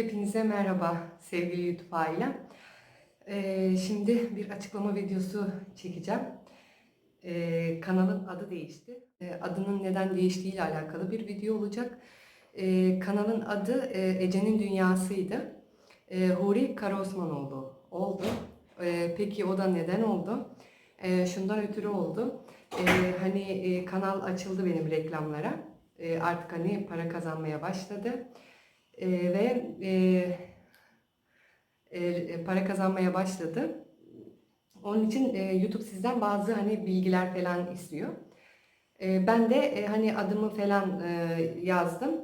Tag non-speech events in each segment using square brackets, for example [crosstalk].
Hepinize merhaba sevgili YouTube ailem. Ee, şimdi bir açıklama videosu çekeceğim. Ee, kanalın adı değişti. Ee, adının neden değiştiği ile alakalı bir video olacak. Ee, kanalın adı e, Ece'nin Dünyası'ydı. Ee, Huri Karaosmanoğlu oldu. Ee, peki o da neden oldu? Ee, şundan ötürü oldu. Ee, hani e, kanal açıldı benim reklamlara. Ee, artık hani para kazanmaya başladı. Ee, ve e, e, para kazanmaya başladı. Onun için e, YouTube sizden bazı hani bilgiler falan istiyor. E, ben de e, hani adımı falan e, yazdım.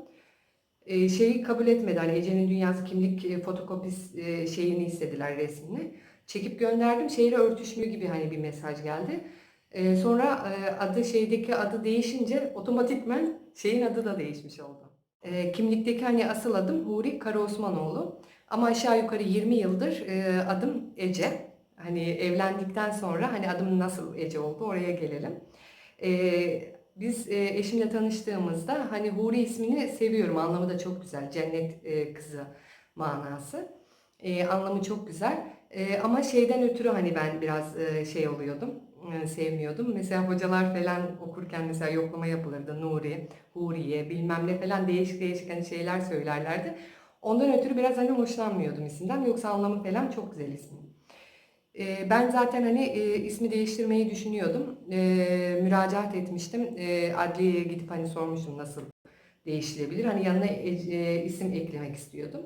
E, şeyi kabul etmedi. Hani Ece'nin Dünyası kimlik e, fotokopis e, şeyini istediler resmini. Çekip gönderdim. Şeyle örtüşmüyor gibi hani bir mesaj geldi. E, sonra e, adı şeydeki adı değişince otomatikmen şeyin adı da değişmiş oldu. E, kimlikteki hani asıl adım Huri Karaosmanoğlu. Ama aşağı yukarı 20 yıldır e, adım Ece. Hani evlendikten sonra hani adım nasıl Ece oldu oraya gelelim. E, biz e, eşimle tanıştığımızda hani Huri ismini seviyorum. Anlamı da çok güzel. Cennet e, kızı manası. E, anlamı çok güzel. E, ama şeyden ötürü hani ben biraz e, şey oluyordum. E, sevmiyordum. Mesela hocalar falan okurken mesela yoklama yapılırdı. Nuri, Huriye bilmem ne falan değişik değişik hani şeyler söylerlerdi. Ondan ötürü biraz hani hoşlanmıyordum isimden. Yoksa anlamı falan çok güzel ismin. Ee, Ben zaten hani e, ismi değiştirmeyi düşünüyordum. Ee, müracaat etmiştim. Ee, adliyeye gidip hani sormuştum nasıl değiştirebilir. Hani yanına e, e, isim eklemek istiyordum.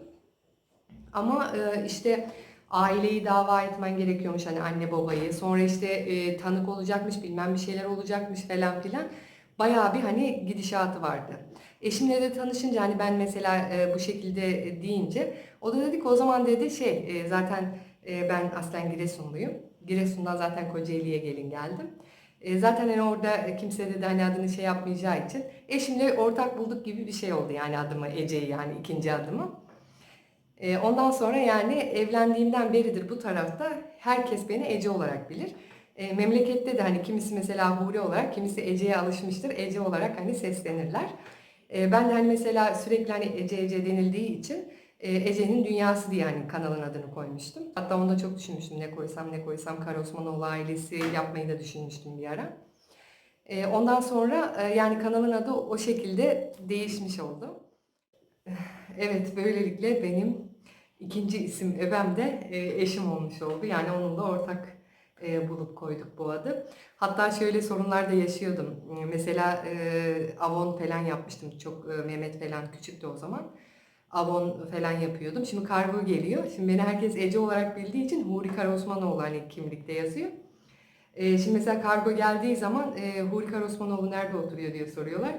Ama e, işte aileyi dava etmen gerekiyormuş hani anne babayı. Sonra işte e, tanık olacakmış bilmem bir şeyler olacakmış falan filan. Bayağı bir hani gidişatı vardı. Eşimle de tanışınca hani ben mesela e, bu şekilde e, deyince o da dedi ki o zaman dedi şey e, zaten e, ben aslen Giresunluyum. Giresun'dan zaten Kocaeli'ye gelin geldim. E, zaten hani orada kimse de hani adını şey yapmayacağı için eşimle ortak bulduk gibi bir şey oldu yani adımı Ece'yi yani ikinci adımı. E, ondan sonra yani evlendiğimden beridir bu tarafta herkes beni Ece olarak bilir. E, memlekette de hani kimisi mesela Huri olarak, kimisi Ece'ye alışmıştır. Ece olarak hani seslenirler. E, ben de hani mesela sürekli hani Ece Ece denildiği için e, Ece'nin Dünyası diye hani kanalın adını koymuştum. Hatta onu da çok düşünmüştüm. Ne koysam ne koysam Karaosmanoğlu ailesi yapmayı da düşünmüştüm bir ara. Ondan sonra e, yani kanalın adı o şekilde değişmiş oldu. [sighs] Evet böylelikle benim ikinci isim öbem de e, eşim olmuş oldu. Yani onunla ortak e, bulup koyduk bu adı. Hatta şöyle sorunlar da yaşıyordum. Mesela e, Avon falan yapmıştım. Çok Mehmet falan küçüktü o zaman. Avon falan yapıyordum. Şimdi kargo geliyor. Şimdi beni herkes Ece olarak bildiği için Huri Karaosmanoğlu hani kimlikte yazıyor. Şimdi mesela kargo geldiği zaman Huri Karaosmanoğlu nerede oturuyor diye soruyorlar.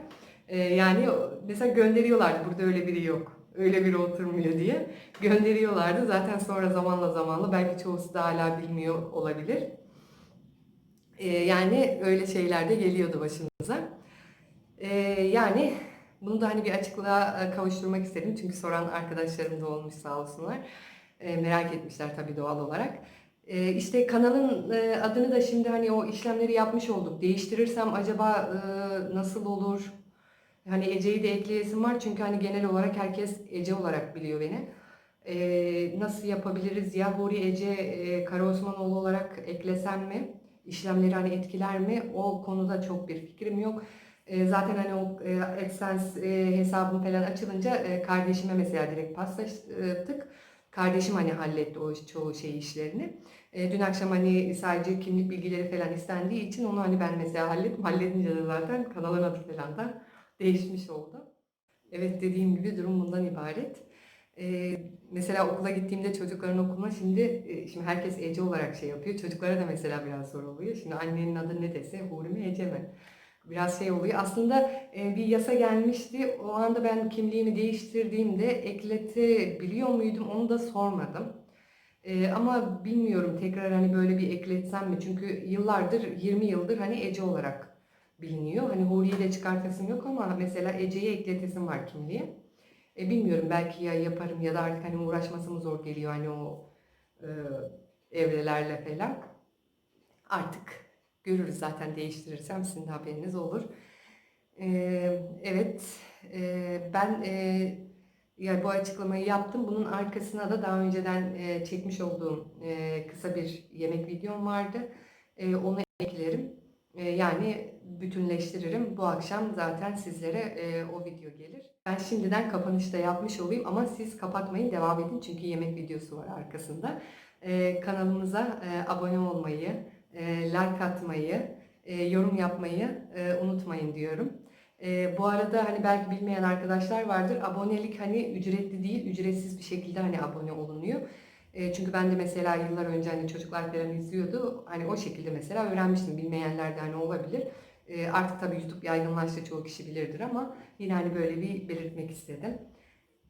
Yani mesela gönderiyorlardı burada öyle biri yok. Öyle biri oturmuyor diye gönderiyorlardı. Zaten sonra zamanla zamanla belki çoğusu da hala bilmiyor olabilir. E, yani öyle şeyler de geliyordu başımıza. E, yani bunu da hani bir açıklığa e, kavuşturmak istedim. Çünkü soran arkadaşlarım da olmuş sağ olsunlar. E, merak etmişler tabii doğal olarak. E, işte kanalın e, adını da şimdi hani o işlemleri yapmış olduk. Değiştirirsem acaba e, nasıl olur? Hani Ece'yi de ekleyesim var çünkü hani genel olarak herkes Ece olarak biliyor beni. E, nasıl yapabiliriz? Ya Huri Ece e, Karaosmanoğlu olarak eklesem mi? İşlemleri hani etkiler mi? O konuda çok bir fikrim yok. E, zaten hani o e, AdSense e, hesabım falan açılınca e, kardeşime mesela direkt paslaştık. Kardeşim hani halletti o çoğu şey işlerini. E, dün akşam hani sadece kimlik bilgileri falan istendiği için onu hani ben mesela hallettim. Halledince de zaten kanalın adı falan da değişmiş oldu. Evet dediğim gibi durum bundan ibaret. Ee, mesela okula gittiğimde çocukların okuluna şimdi e, şimdi herkes Ece olarak şey yapıyor. Çocuklara da mesela biraz zor oluyor. Şimdi annenin adı ne dese Huri mi Ece mi? Biraz şey oluyor. Aslında e, bir yasa gelmişti. O anda ben kimliğimi değiştirdiğimde ekletebiliyor muydum onu da sormadım. E, ama bilmiyorum tekrar hani böyle bir ekletsem mi? Çünkü yıllardır 20 yıldır hani Ece olarak biliniyor. Hani Huri'yi de çıkartasım yok ama mesela Ece'ye ekletesim var kimliğe. E, bilmiyorum belki ya yaparım ya da artık hani uğraşması mı zor geliyor hani o e, evrelerle falan. Artık görürüz zaten değiştirirsem sizin de haberiniz olur. E, evet e, ben e, Yani bu açıklamayı yaptım. Bunun arkasına da daha önceden e, çekmiş olduğum e, kısa bir yemek videom vardı. E, onu eklerim. E, yani bütünleştiririm. Bu akşam zaten sizlere e, o video gelir. Ben şimdiden kapanışta yapmış olayım ama siz kapatmayın devam edin çünkü yemek videosu var arkasında. E, kanalımıza e, abone olmayı, e, like atmayı, e, yorum yapmayı e, unutmayın diyorum. E, bu arada hani belki bilmeyen arkadaşlar vardır. Abonelik hani ücretli değil, ücretsiz bir şekilde hani abone olunuyor. E, çünkü ben de mesela yıllar önce hani çocuklar falan izliyordu. Hani o şekilde mesela öğrenmiştim. Bilmeyenler de hani olabilir. E, artık tabii YouTube yaygınlaştı çoğu kişi bilirdir ama yine hani böyle bir belirtmek istedim.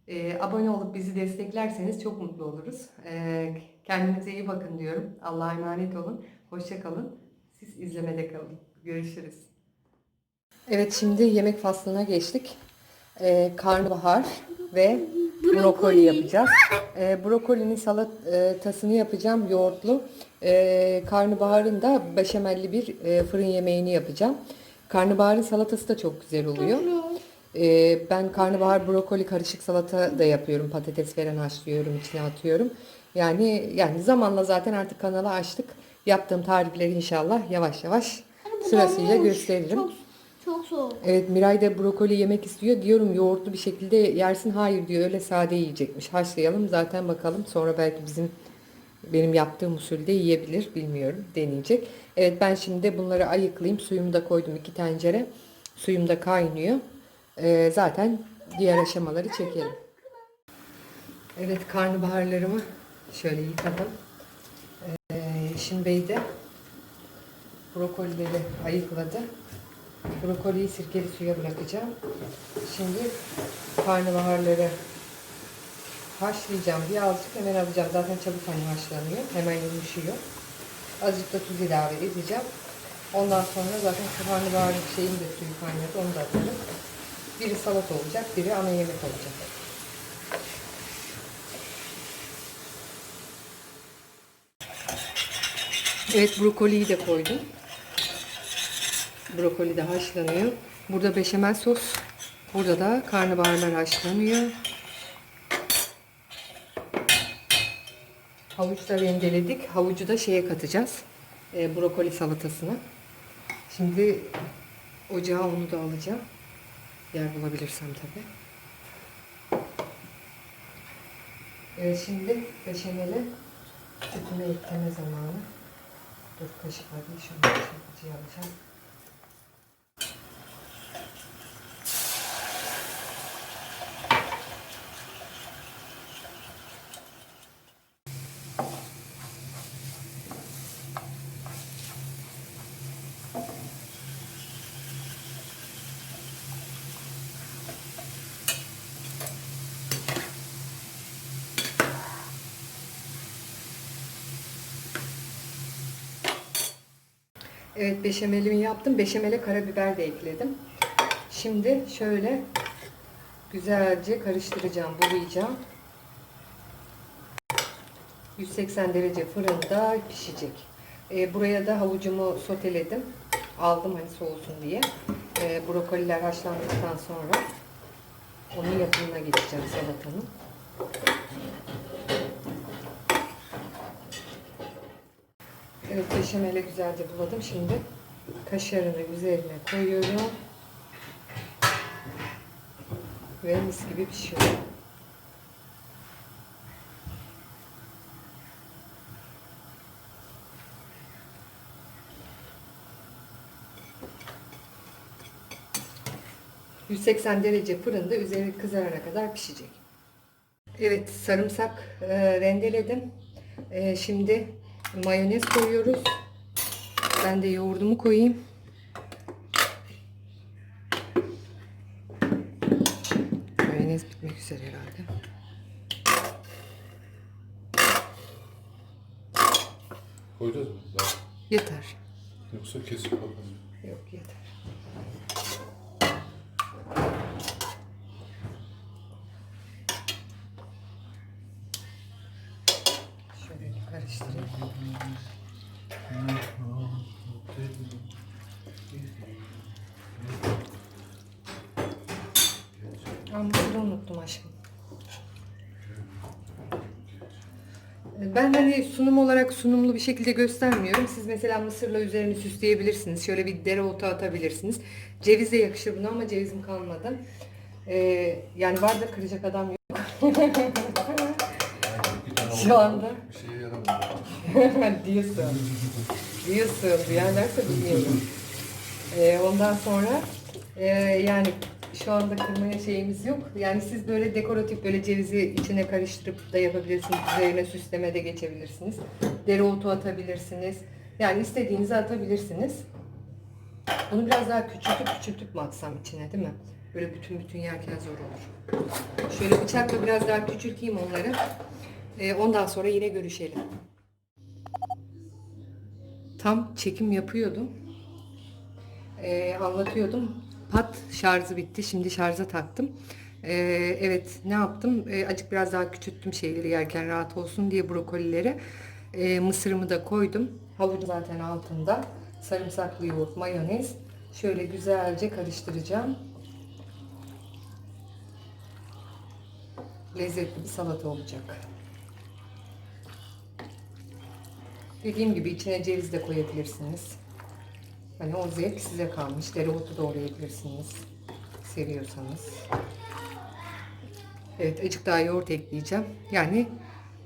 E, abone olup bizi desteklerseniz çok mutlu oluruz. E, kendinize iyi bakın diyorum. Allah'a emanet olun. Hoşça kalın. Siz izlemede kalın. Görüşürüz. Evet şimdi yemek faslına geçtik. Ee, karnabahar ve brokoli yapacağız. Ee, brokolinin salatasını yapacağım yoğurtlu. Ee, karnabaharın da beşamelli bir e, fırın yemeğini yapacağım. Karnabaharın salatası da çok güzel oluyor. Ee, ben karnabahar brokoli karışık salata da yapıyorum. Patates falan haşlıyorum, içine atıyorum. Yani yani zamanla zaten artık kanalı açtık. Yaptığım tarifleri inşallah yavaş yavaş sırasıyla gösteririm. Çok soğuk. Evet Miray da brokoli yemek istiyor. Diyorum yoğurtlu bir şekilde yersin. Hayır diyor öyle sade yiyecekmiş. Haşlayalım zaten bakalım. Sonra belki bizim benim yaptığım usulde yiyebilir. Bilmiyorum. Deneyecek. Evet ben şimdi bunları ayıklayayım. Suyumu da koydum iki tencere. Suyum da kaynıyor. Ee, zaten diğer aşamaları çekelim. Evet karnabaharlarımı şöyle yıkadım. Ee, Yeşim Bey de brokolileri ayıkladı. Brokoliyi sirkeli suya bırakacağım. Şimdi karnabaharları haşlayacağım. Birazcık hemen alacağım. Zaten çabuk hani haşlanıyor. Hemen yumuşuyor. Azıcık da tuz ilave edeceğim. Ondan sonra zaten şu karnabahar şeyin de suyu kaynadı. Onu da atarım. Biri salata olacak, biri ana yemek olacak. Evet brokoliyi de koydum. Brokoli de haşlanıyor. Burada beşamel sos. Burada da karnabaharlar haşlanıyor. Havuç rendeledik. Havucu da şeye katacağız. E, brokoli salatasına. Şimdi ocağa onu da alacağım. Yer bulabilirsem tabii. Evet şimdi beşamele sütüme ekleme zamanı. Dur kaşıkla değil şunu çırpıcıya alacağım. Evet beşamelimi yaptım. Beşamele karabiber de ekledim. Şimdi şöyle güzelce karıştıracağım, bulayacağım. 180 derece fırında pişecek. Ee, buraya da havucumu soteledim. Aldım hani soğusun diye. Ee, brokoliler haşlandıktan sonra onun yapımına geçeceğim salatanın. Evet beşamele güzelce buladım. Şimdi kaşarını üzerine koyuyorum. Ve mis gibi pişiyor. ...180 derece fırında üzeri kızarana kadar pişecek. Evet sarımsak e, rendeledim. E, şimdi mayonez koyuyoruz. Ben de yoğurdumu koyayım. Mayonez bitmek üzere herhalde. Koyacağız mı? Daha. Yeter. Yoksa kesip bakalım. Yok yeter. karıştırayım. Ambusu unuttum aşkım. Ee, ben hani sunum olarak sunumlu bir şekilde göstermiyorum. Siz mesela mısırla üzerini süsleyebilirsiniz. Şöyle bir dereotu atabilirsiniz. Cevize yakışır buna ama cevizim kalmadı. Ee, yani var da kıracak adam yok. [laughs] Şu anda. Şey [laughs] Diyorsun. Diyorsun. Diyenlerse bilmiyorum. Ee, ondan sonra e, yani şu anda kırmaya şeyimiz yok. Yani siz böyle dekoratif böyle cevizi içine karıştırıp da yapabilirsiniz. Üzerine süsleme de geçebilirsiniz. Dereotu atabilirsiniz. Yani istediğinizi atabilirsiniz. Bunu biraz daha küçültüp küçültüp mü atsam içine değil mi? Böyle bütün bütün yerken zor olur. Şöyle bıçakla biraz daha küçülteyim onları. Ee, ondan sonra yine görüşelim. Tam çekim yapıyordum. Ee, anlatıyordum. Pat şarjı bitti. Şimdi şarja taktım. Ee, evet ne yaptım? Acık biraz daha küçülttüm şeyleri yerken rahat olsun diye brokolileri. Mısırımı da koydum. Havuç zaten altında. Sarımsaklı yoğurt, mayonez. Şöyle güzelce karıştıracağım. Lezzetli bir salata olacak. Dediğim gibi içine ceviz de koyabilirsiniz. Hani o zevk size kalmış. Dereotu doğrayabilirsiniz. Seviyorsanız. Evet acık daha yoğurt ekleyeceğim. Yani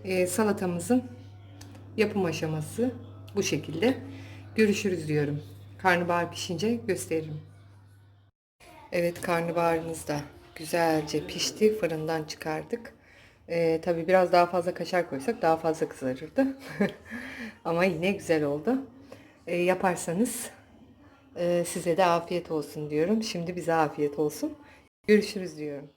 e, salatamızın yapım aşaması bu şekilde. Görüşürüz diyorum. Karnabahar pişince gösteririm. Evet karnabaharımız da güzelce pişti. Fırından çıkardık. Ee, tabii biraz daha fazla kaşar koysak daha fazla kızarırdı. [laughs] Ama yine güzel oldu. Ee, yaparsanız e, size de afiyet olsun diyorum. Şimdi bize afiyet olsun. Görüşürüz diyorum.